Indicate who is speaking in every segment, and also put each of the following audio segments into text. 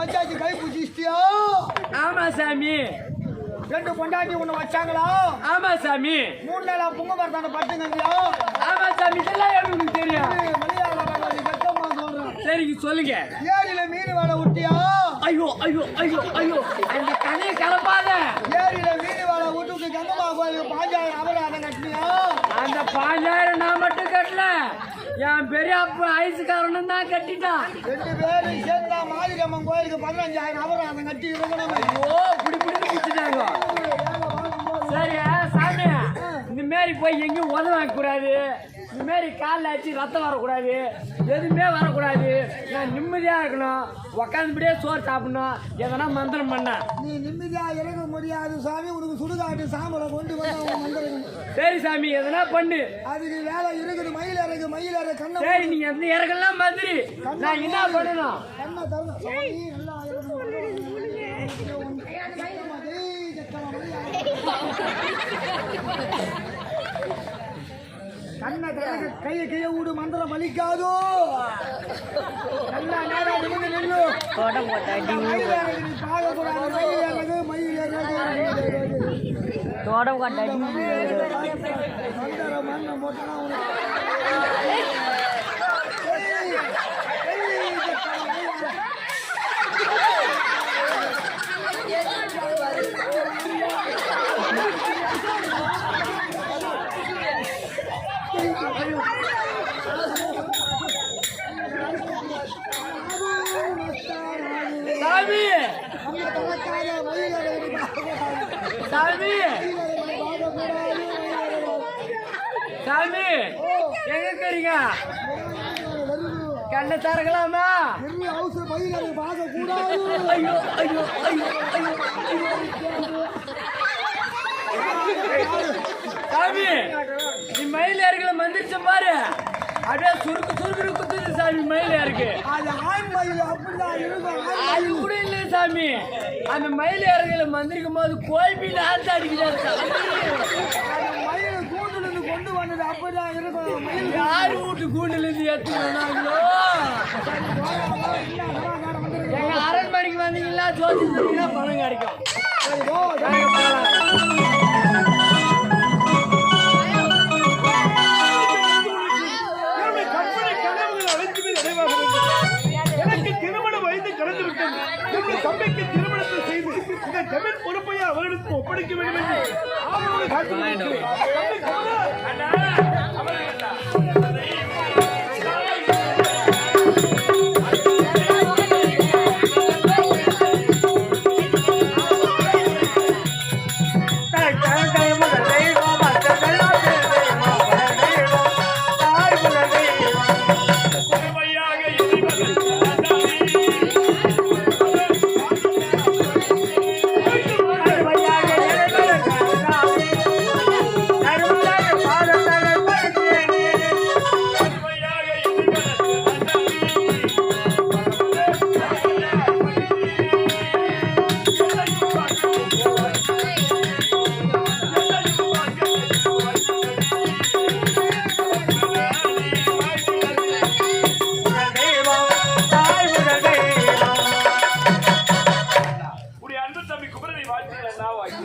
Speaker 1: மச்சாச்சி கை பிடிச்சிட்டியா?
Speaker 2: ஆமா சாமி.
Speaker 1: ரெண்டு பொண்டாட்டி ஒண்ணு வச்சாங்களா?
Speaker 2: ஆமா சாமி.
Speaker 1: மூணு நாளா பொங்க மரத்தான பட்டுங்கந்தியா
Speaker 2: ஆமா சாமி இதெல்லாம் உங்களுக்கு தெரியும்? சரிங்க சொல்லுங்க.
Speaker 1: ஏரியில மீன் வாழ விட்டியா
Speaker 2: ஐயோ ஐயோ ஐயோ ஐயோ. அந்த கதையை கலப்பாத
Speaker 1: ஏரியில மீன் வாழ விட்டுட்டு கங்கம்மா கோயிலுக்கு பாஞ்சாயிரம் அபராதம் கட்டினியா?
Speaker 2: அந்த பாஞ்சாயிரம் என் பெரிய அப்பா ஐசுக்காரனும் தான் கட்டிட்டான்.
Speaker 1: ரெண்டு பேரும் சேர்ந்தா மாரியம்மன் கோயிலுக்கு பதினஞ்சாயிரம் அபராதம் கட்டி இருக்கணும்.
Speaker 2: ஓ புடி புடி குடிச்சிட்டாங்க சரி சாமி இந்த மாரி போய் எங்கேயும் உதவ கூடாது இந்த மாரி காலில் ஆச்சு ரத்தம் வரக்கூடாது. எதுவுமே வரக்கூடாது. நான் நிம்மதியா இருக்கணும். உக்காந்துபடியே சோறு சாப்பிடணும். எதனா மந்திரம் பண்ண.
Speaker 1: நீ நிம்மதியா இறங்க முடியாது சாமி. உனக்கு சுடுகாட்டு சாம்பலை கொண்டு வந்து வந்துருக்கணும்
Speaker 2: சரி சாமி எதனா பண்ணு.
Speaker 1: அதுக்கு வேலை இருக்குது மயில் இறகு மயில் இறகு கண்ணை
Speaker 2: சரி நீ எந்த இறங்கெல்லாம் மாதிரி நான் என்ன பண்ணணும்?
Speaker 1: கண்ணை தரணும். சாமி நல்லா இறங்கணும். கண்ணை திறக்க கையை கையை விடு மந்திரம் பலிக்காதோ நல்லா. நேரா நிமிர்ந்து நில்லு மயில் மயில்
Speaker 2: கட்டாடி
Speaker 1: மந்திரம் மண்ணை போட்டனா உனக்கு ஜெய், ஜெய் ஜக்கமா
Speaker 2: சாமி
Speaker 1: நம்ம தனக்காக மயில் இறகு நீ பார்க்கக்கூடாது
Speaker 2: சாமி சாமி எங்க இருக்கிறீங்க கண்ணை திறக்கலாமா ஐயோ ஐயோ சாமி நீ மயில் ஏறுகளை மந்திரிச்ச பாரு. அப்படியே சுருக்கு சுருக்கு குத்துது சாமி மயில் ஏறுக்கு
Speaker 1: அது
Speaker 2: கூட இல்லை சாமி. அந்த மயில் ஏறுகளை மந்திரிக்கும் போது கோழி டான்ஸ் அடிக்கிறாரு சாமி
Speaker 1: அது மயில் கூண்டுல இருந்து கொண்டு வந்தது அப்படிதான் இருக்கும்
Speaker 2: யார் வீட்டு கூண்டுல இருந்து எடுத்துக்கிறாங்களோ எங்க அரண்மனைக்கு வந்தீங்களா ஜோதி பணம் கிடைக்கும்
Speaker 3: எனக்கு வயது கடந்து விட்டது என்னுடைய தம்பிக்கு திருமணத்தை செய்து இந்த ஜமீன் அவர்களுக்கு ஒப்படைக்க வேண்டும் என்று ஆவலோடு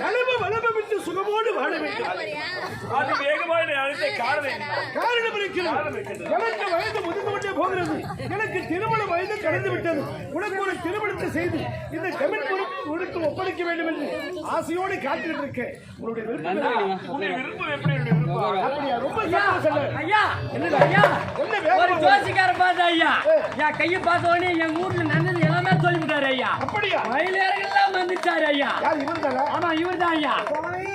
Speaker 3: நலம வளமம் என்று சுகமோடு வாழ வேண்டும்.
Speaker 4: அது வேகமாக அழைத்த காரணம்?
Speaker 3: காரணம் இருக்கிறது. எனக்கு வயது கொண்டே போகிறது. எனக்கு திருமண வயது கடந்து விட்டது. உனக்கு ஒரு திருமணத்தை செய்து இந்த பொறுப்பு உனக்கு ஒப்படைக்க வேண்டும் என்று ஆசையோடு காத்துக்கிட்டு இருக்கேன் உன்னுடைய விருப்பம் என்ன?
Speaker 4: உன்னுடைய விருப்பம் எப்படி?
Speaker 3: அப்படியா? ரொம்ப
Speaker 2: ஐயா ஐயா
Speaker 3: என்ன வேலை
Speaker 2: ஒரு ஜோசிக்கார பார்த்த ஐயா. என் கையை பார்த்த உடனே எங்க ஊர்ல நடந்தது எல்லாமே சொல்லிவிட்டாரு ஐயா.
Speaker 3: அப்படியா?
Speaker 2: மயிலேறெல்லாம் வந்துட்டாரு ஐயா.
Speaker 3: யார் இவர்தானா?
Speaker 2: ஆமா இவர் தான் ஐயா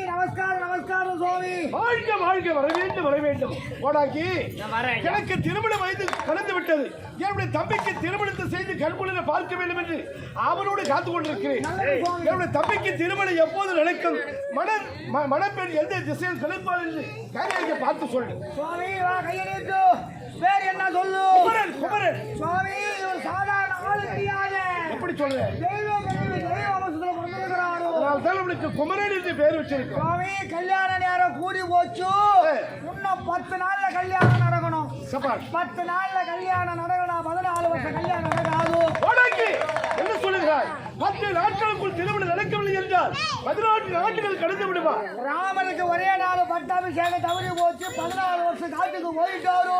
Speaker 1: நமஸ்காரம் நமஸ்காரம் சுவாமி.
Speaker 3: வாழ்க வாழ்க வர வேண்டும் வர வேண்டும். போடாக்கி
Speaker 2: நான் வரேன் ஐயா.
Speaker 3: எனக்கு திருமண வயது கடந்து விட்டது. என்னுடைய தம்பிக்கு திருமணத்தை செய்து கண்குளிர பார்க்க வேண்டும் என்று அவனோடு காத்துக் கொண்டிருக்கிறேன். என்னுடைய தம்பிக்கு திருமணம் எப்போது நடக்கும்? மன ம- மணப்பெண் எந்த திசையில் கிடைப்பார் என்று பார்த்து சொல்லு.
Speaker 1: சுவாமி வா கையை நீட்டு பேர் என்ன சொல்லு?
Speaker 3: குமரன் குமரன்.
Speaker 1: சுவாமி ஒரு சாதாரண ஆளு கிடையாது
Speaker 3: எப்படி அதனால அவனுக்கு பேர் வச்சிருக்கோம்.
Speaker 1: கல்யாண நேரம் கூடி போச்சு. இன்னும் பத்து நாள்ல கல்யாணம் நடக்கணும். பத்து நாள்ல கல்யாணம் நடக்கணும் பதினாலு வருஷம் கல்யாணம் நடக்காது.
Speaker 3: என்ன சொல்லுகிறாய்? பத்து நாட்களுக்குள் திருமணம் சொல்லுகிறார் பதினான்கு ஆண்டுகள் கடந்து விடுமா?
Speaker 1: ராமனுக்கு ஒரே நாள் பட்டாபிஷேகம் தவறி போச்சு. பதினாலு வருஷம் காட்டுக்கு போயிட்டாரு?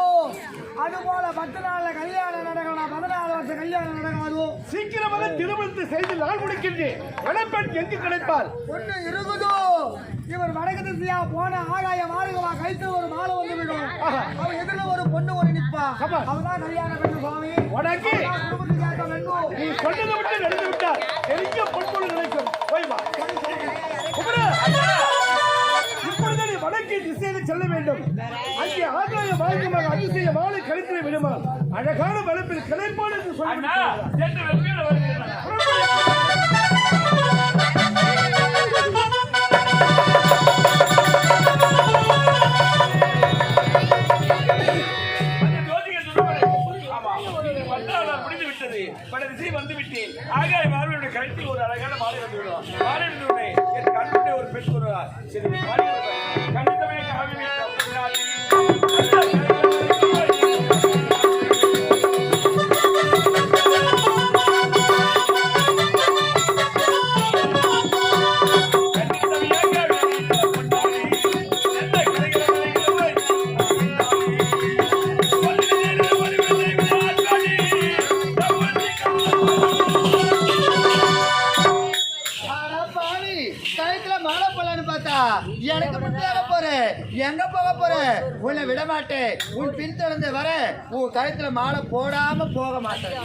Speaker 1: அது போல பத்து நாள்ல கல்யாணம் நடக்கணும். பதினாலு வருஷம் கல்யாணம் நடக்காது?
Speaker 3: சீக்கிரமாக திருமணத்தை செய்து நான் முடிக்கின்றேன். மணப்பெண் எங்கு கிடைப்பார்
Speaker 1: ஒண்ணு இருக்குதோ? இவர் வடக்கு திசையா போன ஆகாய மாறுகமா கைத்து ஒரு மாலை வந்து விடும். அவன் எதிரில ஒரு பொண்ணு ஒரு நிப்பா. அவதான் கல்யாணம் பண்ணு சுவாமி.
Speaker 3: உனக்கு
Speaker 1: குடும்பத்துக்கு
Speaker 3: நீ சொன்னதை விட்டு நடந்து விட்டார் பெரிய பொன்பொழு நினைக்கும் போய் வா குமரா, இப்பொழுது நீ வடக்கு திசையில் செல்ல வேண்டும். அங்கே ஆகாய மார்க்கமாக அதிசய கழித்து விடுமா அழகான வளர்ப்பில் கிளைப்பாடு என்று சொல்லி
Speaker 4: பல வந்து விட்டேன். ஆக மார்பினுடைய கழுத்தில் ஒரு அழகான மாலை வந்து விடுவான் மாலை வந்து என் கண்ணுடைய ஒரு பெண் வருவார். சரி, மாலை வருவார். கண்ணித்தமே
Speaker 1: எங்க போக போற? உன்னை விட மாட்டேன் உன் பின் தொடர்ந்து வர. உன் கழுத்துல மாலை போடாம போக மாட்டேன்.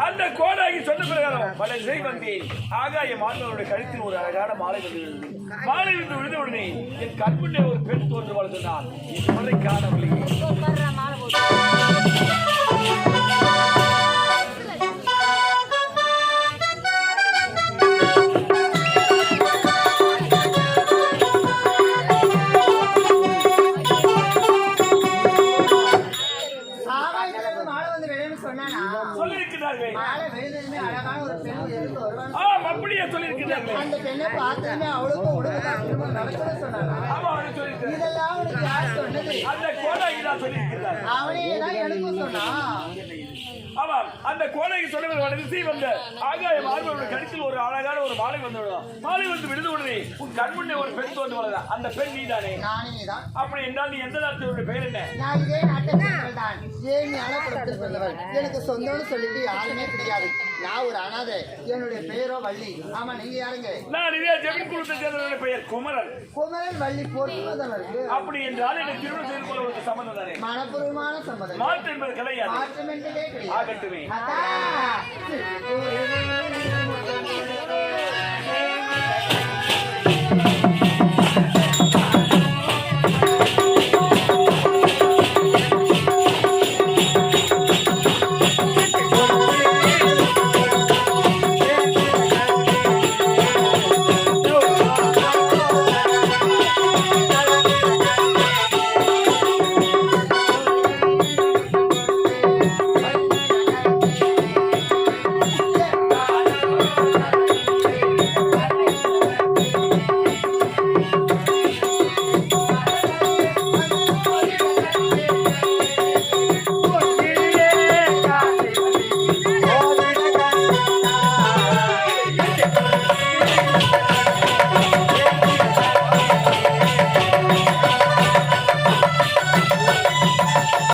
Speaker 1: அந்த கோடாகி சொன்ன பிரகாரம் பல இசை வந்தேன் ஆகாய மாதவனுடைய கழுத்தில் ஒரு அழகான மாலை வந்து விழுந்தது மாலை வந்து விழுந்த உடனே என் கண்முன்னே ஒரு பெண் தோன்று வளர்ந்தால் இதுவரை காணவில்லை இதெல்லாம் அவனுக்கு யார் சொன்னது? அவனே தான் எனக்கும் சொன்னா?
Speaker 4: ஆமாம் அந்த கோடைக்கு சொன்னவர் வடதிசை வந்த ஆகாய மார்பவருடைய கழுத்தில் ஒரு அழகான ஒரு மாலை வந்து விடும் மாலை வந்து விழுந்த உடனே உன் கண்முன்னே ஒரு பெண் தோன்று வளர்ந்தா அந்த பெண் நீதானே. அப்படி என்றால் நீ எந்த நாட்டினுடைய பெயர் என்ன?
Speaker 1: இதே வந்தவள் எனக்கு சொந்தம்னு சொல்லிட்டு யாருமே கிடையாது. நான் ஒரு அனாதை. என்னுடைய பெயரோ வள்ளி. ஆமா நீங்க யாருங்க?
Speaker 4: நான் இதே ஜெமின் குழுத்தை சேர்ந்தவருடைய பெயர் குமரன்.
Speaker 1: குமரன் வள்ளி போட்டு இருக்கு
Speaker 4: அப்படி என்றால் எனக்கு திருமணம் செய்து கொள்ள ஒரு சம்மந்தம் தானே?
Speaker 1: மனப்பூர்வமான சம்மதம்
Speaker 4: மாற்று என்பது கிடையாது.
Speaker 1: மாற்றம் என்பதே கிடையாது.
Speaker 4: ஆகட்டுமே.